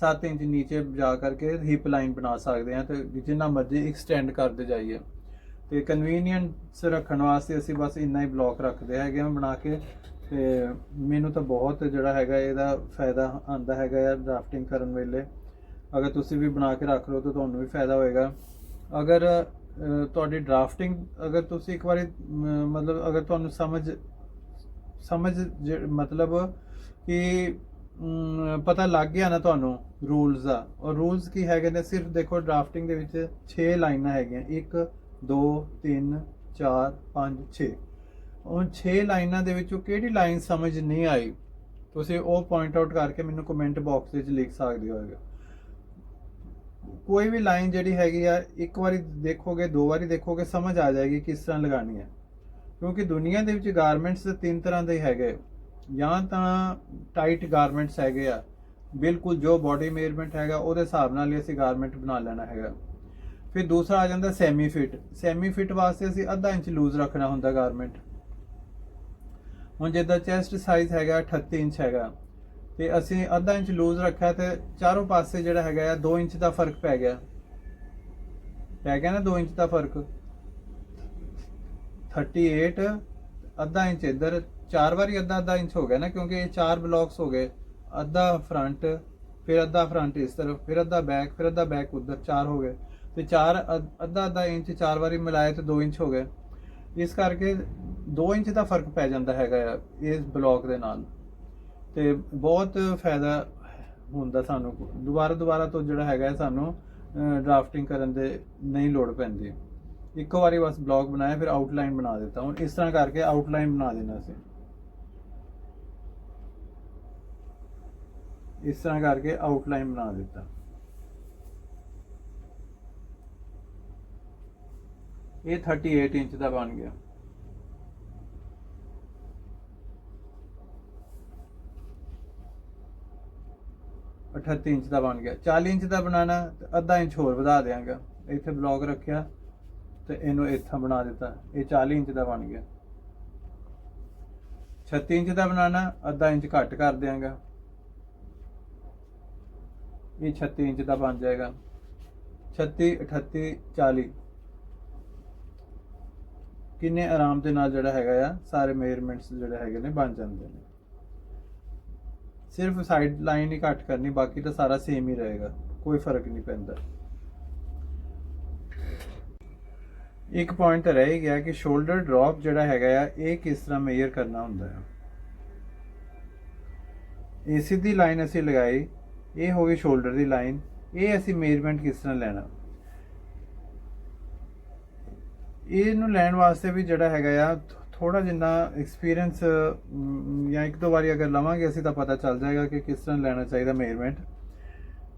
7 ਇੰਚ ਨੀਚੇ ਜਾ ਕਰਕੇ ਹਿਪ ਲਾਈਨ ਬਣਾ ਸਕਦੇ ਹਾਂ ਤੇ ਜਿੰਨਾ ਮਰਜ਼ੀ ਐਕਸਟੈਂਡ ਕਰਦੇ ਜਾਈਏ। ਤੇ ਕਨਵੀਨੀਅੰਸ ਰੱਖਣ ਵਾਸਤੇ ਅਸੀਂ ਬਸ ਇੰਨਾ ਹੀ ਬਲੌਕ ਰੱਖਦੇ ਹੈਗੇ ਹਾਂ ਬਣਾ ਕੇ। ਤੇ ਮੈਨੂੰ ਤਾਂ ਬਹੁਤ ਜਿਹੜਾ ਹੈਗਾ ਇਹਦਾ ਫਾਇਦਾ ਆਂਦਾ ਹੈਗਾ ਆ ਡਰਾਫਟਿੰਗ ਕਰਨ ਵੇਲੇ। ਅਗਰ ਤੁਸੀਂ ਵੀ ਬਣਾ ਕੇ ਰੱਖ ਲਓ ਤਾਂ ਤੁਹਾਨੂੰ ਵੀ ਫਾਇਦਾ ਹੋਏਗਾ। ਅਗਰ ਤੁਹਾਡੀ ਡਰਾਫਟਿੰਗ ਅਗਰ ਤੁਸੀਂ ਇੱਕ ਵਾਰੀ ਮਤਲਬ ਅਗਰ ਤੁਹਾਨੂੰ ਸਮਝ ਸਮਝ ਜ- ਮਤਲਬ ਕਿ ਪਤਾ ਲੱਗ ਗਿਆ ਨਾ ਤੁਹਾਨੂੰ ਰੂਲਸ ਦਾ। ਔਰ ਰੂਲਸ ਕੀ ਹੈਗੇ ਨੇ? ਸਿਰਫ ਦੇਖੋ ਡਰਾਫਟਿੰਗ ਦੇ ਵਿੱਚ 6 ਲਾਈਨਾਂ ਹੈਗੀਆਂ। 1 2 3 4 5 6 ਉਹ 6 ਲਾਈਨਾਂ ਦੇ ਵਿੱਚੋਂ ਕਿਹੜੀ ਲਾਈਨ ਸਮਝ ਨਹੀਂ ਆਈ? ਤੁਸੀਂ ਉਹ ਪੁਆਇੰਟ ਆਊਟ ਕਰਕੇ ਮੈਨੂੰ ਕਮੈਂਟ ਬਾਕਸ ਵਿੱਚ ਲਿਖ ਸਕਦੇ ਹੋਗੇ ਕੋਈ ਵੀ ਲਾਈਨ ਜਿਹੜੀ ਹੈਗੀ ਆ, ਇੱਕ ਵਾਰੀ ਦੇਖੋਗੇ, ਦੋ ਵਾਰੀ ਦੇਖੋਗੇ, ਸਮਝ ਆ ਜਾਏਗੀ ਕਿਸ ਤਰ੍ਹਾਂ ਲਗਾਣੀ ਹੈ। ਕਿਉਂਕਿ ਦੁਨੀਆ ਦੇ ਵਿੱਚ ਗਾਰਮੈਂਟਸ ਤਿੰਨ ਤਰ੍ਹਾਂ ਦੇ ਹੈਗੇ। ਜਾਂ ਤਾਂ ਟਾਈਟ ਗਾਰਮੈਂਟਸ ਹੈਗੇ ਆ, ਬਿਲਕੁਲ ਜੋ ਬਾਡੀ ਮੇਜਰਮੈਂਟ ਹੈਗਾ, ਉਹਦੇ ਹਿਸਾਬ ਨਾਲ ਹੀ ਅਸੀਂ ਗਾਰਮੈਂਟ ਬਣਾ ਲੈਣਾ ਹੈਗਾ। ਫਿਰ ਦੂਸਰਾ ਆ ਜਾਂਦਾ ਸੈਮੀ ਫਿਟ ਸੈਮੀ ਫਿਟ ਵਾਸਤੇ ਅਸੀਂ ਅੱਧਾ ਇੰਚ ਲੂਜ਼ ਰੱਖਣਾ ਹੁੰਦਾ ਗਾਰਮੈਂਟ ਹੁਣ ਜਿੱਦਾਂ ਚੈਸਟ ਸਾਈਜ਼ ਹੈਗਾ 38 ਇੰਚ ਹੈਗਾ। ਤੇ ਅਸੀਂ ਅੱਧਾ ਇੰਚ ਲੂਜ਼ ਰੱਖਿਆ ਤੇ ਚਾਰੋਂ ਪਾਸੇ ਜਿਹੜਾ ਹੈਗਾ ਆ 2 ਇੰਚ ਦਾ ਫ਼ਰਕ ਪੈ ਗਿਆ। ਪੈ ਗਿਆ ਨਾ 2 ਇੰਚ ਦਾ ਫ਼ਰਕ? 38 ਅੱਧਾ ਇੰਚ ਇੱਧਰ। ਚਾਰ ਵਾਰੀ ਅੱਧਾ ਅੱਧਾ ਇੰਚ ਹੋ ਗਿਆ ਨਾ, ਕਿਉਂਕਿ ਇਹ ਚਾਰ ਬਲੌਕਸ ਹੋ ਗਏ। ਅੱਧਾ ਫਰੰਟ ਫਿਰ ਅੱਧਾ ਫਰੰਟ ਇਸ ਤਰਫ ਫਿਰ ਅੱਧਾ ਬੈਕ ਫਿਰ ਅੱਧਾ ਬੈਕ ਉਧਰ, ਚਾਰ ਹੋ ਗਏ। ਤੇ ਚਾਰ ਅੱਧਾ ਅੱਧਾ ਇੰਚ ਚਾਰ ਵਾਰੀ ਮਿਲਾਏ ਤੇ 2 ਇੰਚ ਹੋ ਗਏ। ਇਸ ਕਰਕੇ 2 ਇੰਚ ਦਾ ਫ਼ਰਕ ਪੈ ਜਾਂਦਾ ਹੈਗਾ ਆ, ਇਸ ਬਲੌਕ ਦੇ ਨਾਲ। ਤੇ ਬਹੁਤ ਫਾਇਦਾ ਹੁੰਦਾ ਸਾਨੂੰ। ਦੁਬਾਰਾ ਦੁਬਾਰਾ ਤੋਂ ਜਿਹੜਾ ਹੈਗਾ ਸਾਨੂੰ ਡਰਾਫਟਿੰਗ ਕਰਨ ਦੇ ਨਹੀਂ ਲੋੜ ਪੈਂਦੀ। ਇੱਕੋ ਵਾਰੀ ਬਸ ਬਲੌਕ ਬਣਾਇਆ, ਫਿਰ ਆਊਟਲਾਈਨ ਬਣਾ ਦਿੱਤਾ। ਹੁਣ ਇਸ ਤਰ੍ਹਾਂ ਕਰਕੇ ਆਊਟਲਾਈਨ ਬਣਾ ਦੇਣਾ ਸੀ ਇਸ ਤਰ੍ਹਾਂ ਕਰਕੇ ਆਊਟਲਾਈਨ ਬਣਾ ਦਿੱਤਾ। ਇਹ 38 ਇੰਚ ਦਾ ਬਣ ਗਿਆ। ਅਠੱਤੀ ਇੰਚ ਦਾ ਬਣ ਗਿਆ। 40 ਇੰਚ ਦਾ ਬਣਾਣਾ ਤੇ ਅੱਧਾ ਇੰਚ ਹੋਰ ਵਧਾ ਦਿਆਂਗਾ। ਇੱਥੇ ਬਲੌਕ ਰੱਖਿਆ, ਤੇ ਇਹਨੂੰ ਇੱਥਾਂ ਬਣਾ ਦਿੱਤਾ। ਇਹ 40 ਇੰਚ ਦਾ ਬਣ ਗਿਆ। 36 ਇੰਚ ਦਾ ਬਣਾਣਾ ਅੱਧਾ ਇੰਚ ਘੱਟ ਕਰ ਦਿਆਂਗਾ। ਇਹ 36 ਇੰਚ ਦਾ ਬਣ ਜਾਏਗਾ। 36 38 40 ਕਿੰਨੇ ਆਰਾਮ ਦੇ ਨਾਲ ਜਿਹੜਾ ਹੈਗਾ ਆ, ਸਾਰੇ ਮੇਜਰਮੈਂਟਸ ਜਿਹੜੇ ਹੈਗੇ ਨੇ ਬਣ ਜਾਂਦੇ ਨੇ। ਸਿਰਫ ਸਾਈਡ ਲਾਈਨ ਹੀ ਘੱਟ ਕਰਨੀ, ਬਾਕੀ ਤਾਂ ਸਾਰਾ ਸੇਮ ਹੀ ਰਹੇਗਾ। ਕੋਈ ਫ਼ਰਕ ਨਹੀਂ ਪੈਂਦਾ। ਇੱਕ ਪੁਆਇੰਟ ਰਹਿ ਗਿਆ ਕਿ ਸ਼ੋਲਡਰ ਡ੍ਰੌਪ ਜਿਹੜਾ ਹੈਗਾ ਆ, ਇਹ ਕਿਸ ਤਰ੍ਹਾਂ ਮੇਜ਼ਰ ਕਰਨਾ ਹੁੰਦਾ ਹੈ ਇਹ ਸਿੱਧੀ ਲਾਈਨ ਅਸੀਂ ਲਗਾਈ, ਇਹ ਹੋ ਗਈ ਸ਼ੋਲਡਰ ਦੀ ਲਾਈਨ ਇਹ ਅਸੀਂ ਮੇਜ਼ਰਮੈਂਟ ਕਿਸ ਤਰ੍ਹਾਂ ਲੈਣਾ। ਇਹਨੂੰ ਲੈਣ ਵਾਸਤੇ ਵੀ ਜਿਹੜਾ ਹੈਗਾ ਆ ਥੋੜਾ ਜਿੰਨਾ ਐਕਸਪੀਰੀਅੰਸ ਜਾਂ ਇੱਕ ਦੋ ਵਾਰੀ ਅਗਰ ਲਵਾਂਗੇ ਅਸੀਂ ਤਾਂ ਪਤਾ ਚੱਲ ਜਾਏਗਾ ਕਿ ਕਿਸ ਤਰ੍ਹਾਂ ਲੈਣਾ ਚਾਹੀਦਾ ਮੇਜ਼ਰਮੈਂਟ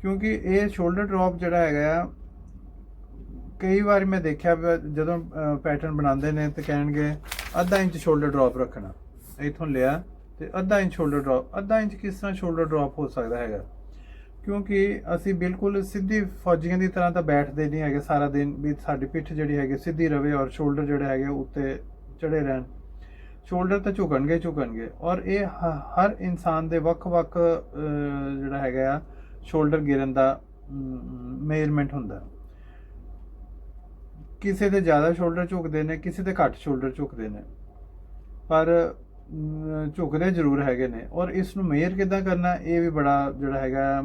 ਕਿਉਂਕਿ ਇਹ ਸ਼ੋਲਡਰ ਡ੍ਰੌਪ ਜਿਹੜਾ ਹੈਗਾ ਆ, ਕਈ ਵਾਰ ਮੈਂ ਦੇਖਿਆ ਜਦੋਂ ਪੈਟਰਨ ਬਣਾਉਂਦੇ ਨੇ ਤੇ ਕਹਿਣਗੇ, ਅੱਧਾ ਇੰਚ ਸ਼ੋਲਡਰ ਡ੍ਰੌਪ ਰੱਖਣਾ। ਇਥੋਂ ਲਿਆ ਤੇ ਅੱਧਾ ਇੰਚ ਸ਼ੋਲਡਰ ਡ੍ਰੌਪ ਅੱਧਾ ਇੰਚ ਕਿਸ ਤਰ੍ਹਾਂ ਸ਼ੋਲਡਰ ਡ੍ਰੌਪ ਹੋ ਸਕਦਾ ਹੈਗਾ। ਕਿਉਂਕਿ ਅਸੀਂ ਬਿਲਕੁਲ ਸਿੱਧੀ ਫੌਜੀਆਂ ਦੀ ਤਰ੍ਹਾਂ ਤਾਂ ਬੈਠਦੇ ਨਹੀਂ ਹੈਗੇ ਸਾਰਾ ਦਿਨ, ਵੀ ਸਾਡੀ ਪਿੱਠ ਜਿਹੜੀ ਹੈਗੀ ਸਿੱਧੀ ਰਵੇ ਔਰ ਸ਼ੋਲਡਰ ਜਿਹੜਾ ਹੈਗੇ ਉੱਤੇ ਚੜੇ ਰਹਿਣ। ਸ਼ੋਲਡਰ ਤਾਂ ਝੁਕਣਗੇ ਝੁਕਣਗੇ। ਔਰ ਇਹ ਹਰ ਇਨਸਾਨ ਦੇ ਵੱਖ-ਵੱਖ ਜਿਹੜਾ ਹੈਗਾ ਆ ਸ਼ੋਲਡਰ ਗਿਰਨ ਦਾ ਮੇਜ਼ਰਮੈਂਟ ਹੁੰਦਾ। ਕਿਸੇ ਦੇ ਜ਼ਿਆਦਾ ਸ਼ੋਲਡਰ ਝੁਕਦੇ ਨੇ, ਕਿਸੇ ਦੇ ਘੱਟ ਸ਼ੋਲਡਰ ਝੁਕਦੇ ਨੇ। ਪਰ ਝੁਕਦੇ ਜ਼ਰੂਰ ਹੈਗੇ ਨੇ। ਔਰ ਇਸ ਨੂੰ ਮੇਜ਼ਰ ਕਿੱਦਾਂ ਕਰਨਾ, ਇਹ ਵੀ ਬੜਾ ਜਿਹੜਾ ਹੈਗਾ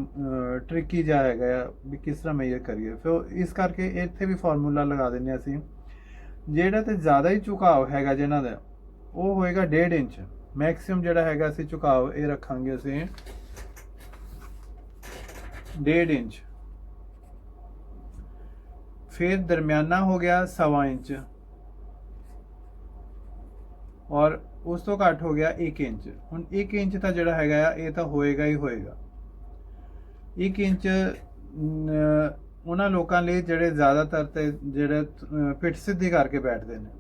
ਟ੍ਰਿਕੀ ਜਿਹਾ ਹੈਗਾ ਆ, ਵੀ ਕਿਸ ਤਰ੍ਹਾਂ ਮੇਜ਼ਰ ਕਰੀਏ। ਫਿਰ ਇਸ ਕਰਕੇ ਇੱਥੇ ਵੀ ਫਾਰਮੂਲਾ ਲਗਾ ਦਿੰਦੇ ਹਾਂ ਅਸੀਂ। ਜਿਹੜਾ ਤੇ ਜ਼ਿਆਦਾ ਹੀ ਝੁਕਾਵ ਹੈਗਾ ਜਿਹਨਾਂ ਦਾ, ਉਹ ਹੋਏਗਾ 1.5 ਇੰਚ। ਮੈਕਸਿਮਮ ਜਿਹੜਾ ਹੈਗਾ ਅਸੀਂ ਝੁਕਾਵ ਇਹ ਰੱਖਾਂਗੇ ਅਸੀਂ 1.5 ਇੰਚ। ਫਿਰ ਦਰਮਿਆਨਾ ਹੋ ਗਿਆ ਸਵਾ ਇੰਚ। ਔਰ ਉਸ ਤੋਂ ਘੱਟ ਹੋ ਗਿਆ 1 ਇੰਚ। ਹੁਣ 1 ਇੰਚ ਤਾਂ ਜਿਹੜਾ ਹੈਗਾ ਆ, ਇਹ ਤਾਂ ਹੋਏਗਾ ਹੀ ਹੋਏਗਾ। 1 ਇੰਚ ਉਹਨਾਂ ਲੋਕਾਂ ਲਈ ਜਿਹੜੇ ਜ਼ਿਆਦਾਤਰ ਤੇ ਜਿਹੜੇ ਅ, ਪਿੱਠ ਸਿੱਧੀ ਕਰਕੇ ਬੈਠਦੇ ਨੇ।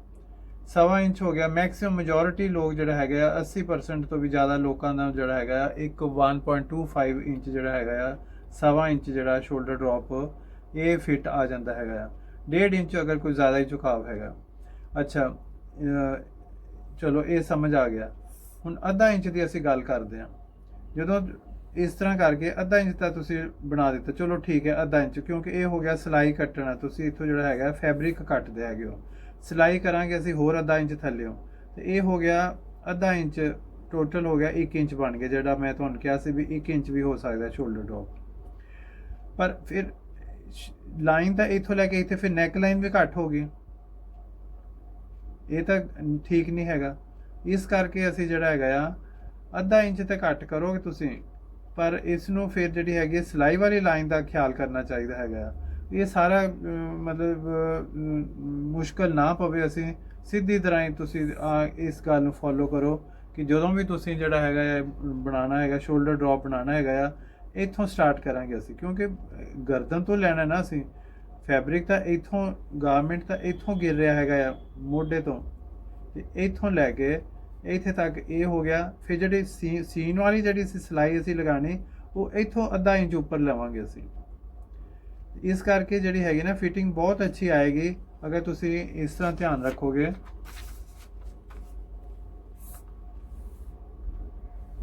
ਸਵਾ ਇੰਚ ਹੋ ਗਿਆ ਮੈਕਸਿਮਮ ਮੈਜੋਰਿਟੀ ਲੋਕ ਜਿਹੜਾ ਹੈਗਾ ਆ 80% ਤੋਂ ਵੀ ਜ਼ਿਆਦਾ ਲੋਕਾਂ ਦਾ ਜਿਹੜਾ ਹੈਗਾ ਆ ਇੱਕ 1.25 ਇੰਚ ਜਿਹੜਾ ਹੈਗਾ ਆ ਸਵਾ ਇੰਚ ਜਿਹੜਾ ਸ਼ੋਲਡਰ ਡ੍ਰੌਪ ਇਹ ਫਿੱਟ ਆ ਜਾਂਦਾ ਹੈਗਾ ਆ। 1.5 ਇੰਚ ਅਗਰ ਕੋਈ ਜ਼ਿਆਦਾ ਹੀ ਝੁਕਾਵ ਹੈਗਾ। ਅੱਛਾ ਚਲੋ ਇਹ ਸਮਝ ਆ ਗਿਆ। ਹੁਣ ਅੱਧਾ ਇੰਚ ਦੀ ਅਸੀਂ ਗੱਲ ਕਰਦੇ ਹਾਂ। ਜਦੋਂ ਇਸ ਤਰ੍ਹਾਂ ਕਰਕੇ ਅੱਧਾ ਇੰਚ ਤਾਂ ਤੁਸੀਂ ਬਣਾ ਦਿੱਤਾ ਚਲੋ ਠੀਕ ਹੈ ਅੱਧਾ ਇੰਚ ਕਿਉਂਕਿ ਇਹ ਹੋ ਗਿਆ ਸਿਲਾਈ ਕੱਟਣਾ ਤੁਸੀਂ ਇੱਥੋਂ ਜਿਹੜਾ ਹੈਗਾ ਫੈਬਰਿਕ ਕੱਟਦੇ ਹੈਗੇ ਹੋ ਸਿਲਾਈ ਕਰਾਂਗੇ ਅਸੀਂ ਹੋਰ ਅੱਧਾ ਇੰਚ ਥੱਲੇੋਂ ਤੇ ਇਹ ਹੋ ਗਿਆ ਅੱਧਾ ਇੰਚ ਟੋਟਲ ਹੋ ਗਿਆ 1 ਇੰਚ ਬਣ ਗਿਆ ਜਿਹੜਾ ਮੈਂ ਤੁਹਾਨੂੰ ਕਿਹਾ ਸੀ ਵੀ 1 ਇੰਚ ਵੀ ਹੋ ਸਕਦਾ ਸ਼ੋਲਡਰ ਡ੍ਰੌਪ ਪਰ ਫਿਰ ਲਾਈਨ ਤਾਂ ਇੱਥੋਂ ਲੈ ਕੇ ਇੱਥੇ ਫਿਰ ਨੈਕ ਲਾਈਨ ਵੀ ਘੱਟ ਹੋ ਗਈ ਇਹ ਤਾਂ ਠੀਕ ਨਹੀਂ ਹੈਗਾ ਇਸ ਕਰਕੇ ਅਸੀਂ ਜਿਹੜਾ ਹੈਗਾ ਆ ਅੱਧਾ ਇੰਚ ਤੇ ਘੱਟ ਕਰੋਗੇ ਤੁਸੀਂ ਪਰ ਇਸ ਨੂੰ ਫਿਰ ਜਿਹੜੀ ਹੈਗੀ ਸਿਲਾਈ ਵਾਲੀ ਲਾਈਨ ਦਾ ਖਿਆਲ ਕਰਨਾ ਚਾਹੀਦਾ ਹੈਗਾ ਆ। ਇਹ ਸਾਰਾ ਮਤਲਬ ਮੁਸ਼ਕਲ ਨਾ ਪਵੇ ਅਸੀਂ, ਸਿੱਧੀ ਤਰ੍ਹਾਂ ਹੀ ਤੁਸੀਂ ਇਸ ਗੱਲ ਨੂੰ ਫੋਲੋ ਕਰੋ ਕਿ ਜਦੋਂ ਵੀ ਤੁਸੀਂ ਜਿਹੜਾ ਹੈਗਾ ਹੈ ਬਣਾਉਣਾ ਹੈਗਾ ਸ਼ੋਲਡਰ ਡ੍ਰੌਪ ਬਣਾਉਣਾ ਹੈਗਾ ਆ, ਇੱਥੋਂ ਸਟਾਰਟ ਕਰਾਂਗੇ ਅਸੀਂ ਕਿਉਂਕਿ ਗਰਦਨ ਤੋਂ ਲੈਣਾ ਨਾ ਅਸੀਂ ਫੈਬਰਿਕ ਤਾਂ ਇੱਥੋਂ ਗਾਰਮੈਂਟ ਤਾਂ ਇੱਥੋਂ ਗਿਰ ਰਿਹਾ ਹੈਗਾ ਆ, ਮੋਢੇ ਤੋਂ ਤੇ ਇੱਥੋਂ ਲੈ ਕੇ ਇੱਥੇ ਤੱਕ ਇਹ ਹੋ ਗਿਆ। ਫਿਰ ਜਿਹੜੀ ਸੀ- ਸੀਨ ਵਾਲੀ ਜਿਹੜੀ ਅਸੀਂ ਸਿਲਾਈ ਅਸੀਂ ਲਗਾਣੀ ਉਹ ਇੱਥੋਂ ਅੱਧਾ ਇੰਚ ਉੱਪਰ ਲਵਾਂਗੇ ਅਸੀਂ। ਇਸ ਕਰਕੇ ਜਿਹੜੀ ਹੈਗੀ ਨਾ ਫਿਟਿੰਗ ਬਹੁਤ ਅੱਛੀ ਆਏਗੀ, ਅਗਰ ਤੁਸੀਂ ਇਸ ਤਰ੍ਹਾਂ ਧਿਆਨ ਰੱਖੋਗੇ।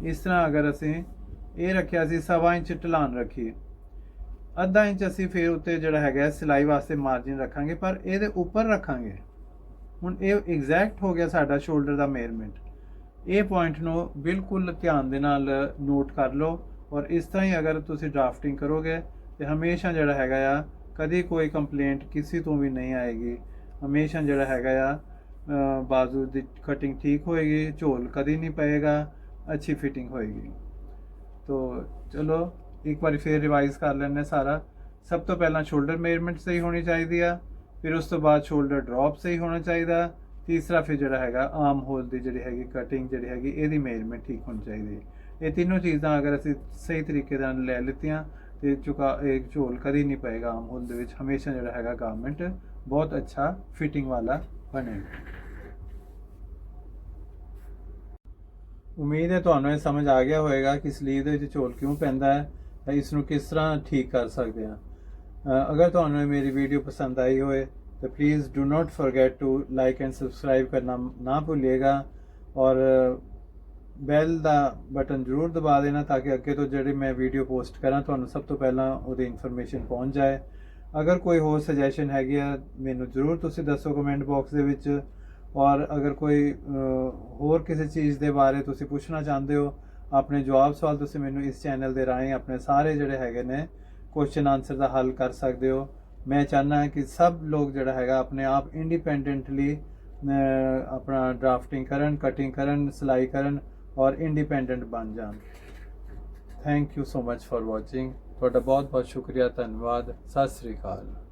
ਇਸ ਤਰ੍ਹਾਂ ਅਗਰ ਅਸੀਂ ਇਹ ਰੱਖਿਆ ਸੀ, ਸਵਾ ਇੰਚ ਢਲਾਨ ਰੱਖੀ ਅੱਧਾ ਇੰਚ ਅਸੀਂ ਫਿਰ ਉੱਤੇ ਜਿਹੜਾ ਹੈਗਾ ਸਿਲਾਈ ਵਾਸਤੇ ਮਾਰਜਿਨ ਰੱਖਾਂਗੇ, ਪਰ ਇਹਦੇ ਉੱਪਰ ਰੱਖਾਂਗੇ। ਹੁਣ ਇਹ ਐਗਜ਼ੈਕਟ ਹੋ ਗਿਆ ਸਾਡਾ ਸ਼ੋਲਡਰ ਦਾ ਮੇਜ਼ਰਮੈਂਟ ਇਹ ਪੁਆਇੰਟ ਨੂੰ ਬਿਲਕੁਲ ਧਿਆਨ ਦੇ ਨਾਲ ਨੋਟ ਕਰ ਲਓ ਔਰ ਇਸ ਤਰ੍ਹਾਂ ਹੀ ਅਗਰ ਤੁਸੀਂ ਡਰਾਫਟਿੰਗ ਕਰੋਗੇ, ਤੇ ਹਮੇਸ਼ਾ ਜਿਹੜਾ ਹੈਗਾ ਆ, ਕਦੀ ਕੋਈ ਕੰਪਲੇਂਟ ਕਿਸੇ ਤੋਂ ਵੀ ਨਹੀਂ ਆਏਗੀ। ਹਮੇਸ਼ਾ ਜਿਹੜਾ ਹੈਗਾ ਆ ਬਾਜ਼ੂ ਦੀ ਕਟਿੰਗ ਠੀਕ ਹੋਏਗੀ, ਝੋਲ ਕਦੀ ਨਹੀਂ ਪਏਗਾ, ਅੱਛੀ ਫਿਟਿੰਗ ਹੋਏਗੀ। ਤੋ ਚਲੋ, ਇੱਕ ਵਾਰੀ ਫੇਰ ਰਿਵਾਈਜ਼ ਕਰ ਲੈਣੇ ਸਾਰਾ। ਸਭ ਤੋਂ ਪਹਿਲਾਂ ਸ਼ੋਲਡਰ ਮੇਜ਼ਰਮੈਂਟ ਸਹੀ ਹੋਣੀ ਚਾਹੀਦੀ ਆ, ਫਿਰ ਉਸ ਤੋਂ ਬਾਅਦ ਸ਼ੋਲਡਰ ਡ੍ਰੌਪ ਸਹੀ ਹੋਣਾ ਚਾਹੀਦਾ ਤੀਸਰਾ ਫਿਰ ਜਿਹੜਾ ਹੈਗਾ, ਆਮ ਹੋਲ ਦੀ ਜਿਹੜੀ ਹੈਗੀ ਕਟਿੰਗ ਜਿਹੜੀ ਹੈਗੀ, ਇਹਦੀ ਮੇਜ਼ਰਮੈਂਟ ਠੀਕ ਹੋਣੀ ਚਾਹੀਦੀ ਹੈ। ਇਹ ਤਿੰਨੋਂ ਚੀਜ਼ਾਂ ਅਗਰ ਅਸੀਂ ਸਹੀ ਤਰੀਕੇ ਨਾਲ ਲੈ ਲਿੱਤੀਆਂ, ਤੇ ਚੁਕਾ ਇੱਕ ਝੋਲ ਕਦੀ ਨਹੀਂ ਪਏਗਾ ਆਮ ਹੋਲ ਦੇ ਵਿੱਚ। ਹਮੇਸ਼ਾ ਜਿਹੜਾ ਹੈਗਾ ਗਾਰਮੈਂਟ ਬਹੁਤ ਅੱਛਾ ਫਿਟਿੰਗ ਵਾਲਾ ਬਣੇਗਾ। ਉਮੀਦ ਹੈ ਤੁਹਾਨੂੰ ਇਹ ਸਮਝ ਆ ਗਿਆ ਹੋਵੇਗਾ ਕਿ ਸਲੀਵ ਦੇ ਵਿੱਚ ਝੋਲ ਕਿਉਂ ਪੈਂਦਾ ਹੈ ਤਾਂ ਇਸ ਨੂੰ ਕਿਸ ਤਰ੍ਹਾਂ ਠੀਕ ਕਰ ਸਕਦੇ ਹਾਂ। ਅਗਰ ਤੁਹਾਨੂੰ ਇਹ ਮੇਰੀ ਵੀਡੀਓ ਪਸੰਦ ਆਈ ਹੋਵੇ ਤਾਂ please do not forget to like and subscribe ਕਰਨਾ ਨਾ ਭੁੱਲਿਏਗਾ ਔਰ ਬੈਲ ਦਾ ਬਟਨ ਜ਼ਰੂਰ ਦਬਾ ਦੇਣਾ ਤਾਂ ਕਿ ਅੱਗੇ ਤੋਂ ਜਿਹੜੀ ਮੈਂ ਵੀਡੀਓ ਪੋਸਟ ਕਰਾਂ ਤੁਹਾਨੂੰ ਸਭ ਤੋਂ ਪਹਿਲਾਂ ਉਹਦੀ ਇਨਫੋਰਮੇਸ਼ਨ ਪਹੁੰਚ ਜਾਏ ਅਗਰ ਕੋਈ ਹੋਰ ਸੁਜੈਸ਼ਨ ਹੈਗੀ ਆ ਮੈਨੂੰ ਜ਼ਰੂਰ ਤੁਸੀਂ ਦੱਸੋ ਕਮੈਂਟ ਬਾਕਸ ਦੇ ਵਿੱਚ ਔਰ ਅਗਰ ਕੋਈ ਹੋਰ ਕਿਸੇ ਚੀਜ਼ ਦੇ ਬਾਰੇ ਤੁਸੀਂ ਪੁੱਛਣਾ ਚਾਹੁੰਦੇ ਹੋ ਆਪਣੇ ਜਵਾਬ ਸਵਾਲ ਤੁਸੀਂ ਮੈਨੂੰ ਇਸ ਚੈਨਲ ਦੇ ਰਾਹੀਂ ਆਪਣੇ ਸਾਰੇ ਜਿਹੜੇ ਹੈਗੇ ਨੇ ਕੁਐਸਚਨ ਆਨਸਰ ਦਾ ਹੱਲ ਕਰ ਸਕਦੇ ਹੋ ਮੈਂ ਚਾਹੁੰਦਾ ਹਾਂ ਕਿ ਸਭ ਲੋਕ ਜਿਹੜਾ ਹੈਗਾ ਆਪਣੇ ਆਪ ਇੰਡੀਪੈਂਡੈਂਟਲੀ ਆਪਣਾ ਡਰਾਫਟਿੰਗ ਕਰਨ ਕਟਿੰਗ ਕਰਨ ਸਿਲਾਈ ਕਰਨ ਔਰ ਇੰਡੀਪੈਂਡੈਂਟ ਬਣ ਜਾਣ thank you so much for watching ਤੁਹਾਡਾ ਬਹੁਤ ਬਹੁਤ ਸ਼ੁਕਰੀਆ ਧੰਨਵਾਦ ਸਤਿ ਸ੍ਰੀ ਅਕਾਲ